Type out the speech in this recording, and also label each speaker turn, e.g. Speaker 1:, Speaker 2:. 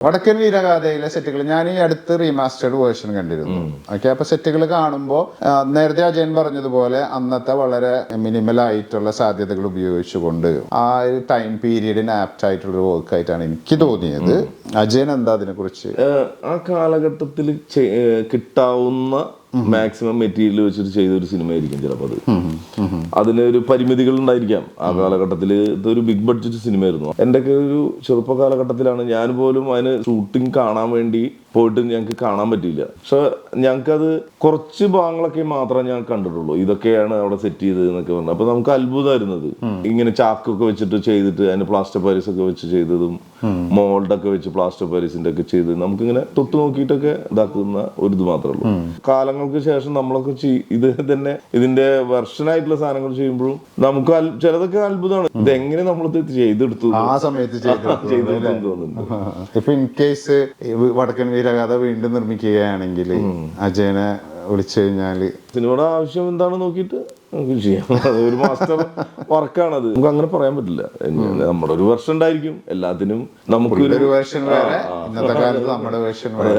Speaker 1: വടക്കൻ വീരഗാഥയിലെ സെറ്റുകൾ ഞാൻ ഈ അടുത്ത് റീമാസ്റ്റേർഡ് വേർഷൻ കണ്ടിരുന്നു. ഓക്കെ അപ്പൊ സെറ്റുകൾ കാണുമ്പോൾ നേരത്തെ അജയൻ പറഞ്ഞതുപോലെ അന്നത്തെ വളരെ മിനിമൽ ആയിട്ടുള്ള സാധ്യതകൾ ഉപയോഗിച്ചുകൊണ്ട് ആ ഒരു ടൈം പീരീഡിന് ആപ്റ്റ് ആയിട്ടുള്ള ഒരു വർക്ക് ആയിട്ടാണ് എനിക്ക് തോന്നിയത്. അജയൻ എന്താ അതിനെ കുറിച്ച്
Speaker 2: ആ കാലഘട്ടത്തിൽ കിട്ടാവുന്ന മാക്സിമം മെറ്റീരിയൽ വെച്ചിട്ട് ചെയ്ത ഒരു സിനിമ ആയിരിക്കും ചിലപ്പോൾ അത് അതിന് ഒരു പരിമിതികൾ ഉണ്ടായിരിക്കാം. ആ കാലഘട്ടത്തിൽ ഇതൊരു ബിഗ് ബഡ്ജറ്റ് സിനിമയായിരുന്നു. എന്റെ ഒക്കെ ഒരു ചെറുപ്പ കാലഘട്ടത്തിലാണ് ഞാൻ പോലും അതിന് ഷൂട്ടിംഗ് കാണാൻ വേണ്ടി പോയിട്ട് ഞങ്ങൾക്ക് കാണാൻ പറ്റിയില്ല. പക്ഷെ ഞങ്ങൾക്കത് കുറച്ച് ഭാഗങ്ങളൊക്കെ മാത്രമേ ഞാൻ കണ്ടിട്ടുള്ളൂ. ഇതൊക്കെയാണ് അവിടെ സെറ്റ് ചെയ്തത് എന്നൊക്കെ പറഞ്ഞത് അപ്പൊ നമുക്ക് അത്ഭുതമായിരുന്നത് ഇങ്ങനെ ചാക്കൊക്കെ വെച്ചിട്ട് ചെയ്തിട്ട് അതിന് പ്ലാസ്റ്റർ പാരീസ് ഒക്കെ വെച്ച് ചെയ്തതും മോൾഡ് ഒക്കെ വെച്ച് പ്ലാസ്റ്റർ പാരീസിന്റെ ഒക്കെ ചെയ്ത് നമുക്കിങ്ങനെ തൊട്ട് നോക്കിയിട്ടൊക്കെ ഇതാക്കുന്ന ഒരു ഇത് മാത്രമേ ഉള്ളൂ. കാലങ്ങൾക്ക് ശേഷം നമ്മളൊക്കെ ചെയ്- ഇത് തന്നെ ഇതിന്റെ വെർഷനായിട്ടുള്ള സാധനങ്ങൾ ചെയ്യുമ്പോഴും നമുക്ക് ചിലതൊക്കെ അത്ഭുതമാണ്. ഇത് എങ്ങനെ നമ്മളിത് ചെയ്തെടുത്തു
Speaker 1: ആ സമയത്ത് ഇപ്പൊ ഇൻ കേസ് വടക്കൻ വീരകഥ വീണ്ടും നിർമ്മിക്കുകയാണെങ്കിൽ അജയനെ വിളിച്ചു കഴിഞ്ഞാൽ
Speaker 2: സിനിമയുടെ ആവശ്യം എന്താണെന്ന് നോക്കിയിട്ട് നമുക്ക് ചെയ്യാം. ഒരു മാസ്റ്റർ വർക്കാണത് നമുക്ക് അങ്ങനെ പറയാൻ പറ്റില്ല. നമ്മുടെ ഒരു വർഷം ഉണ്ടായിരിക്കും. എല്ലാത്തിനും നമുക്ക്
Speaker 1: ഒരു വേർഷൻ വേറെ. ഇന്നത്തെ കാലത്ത് നമ്മുടെ വേർഷൻ വേറെ.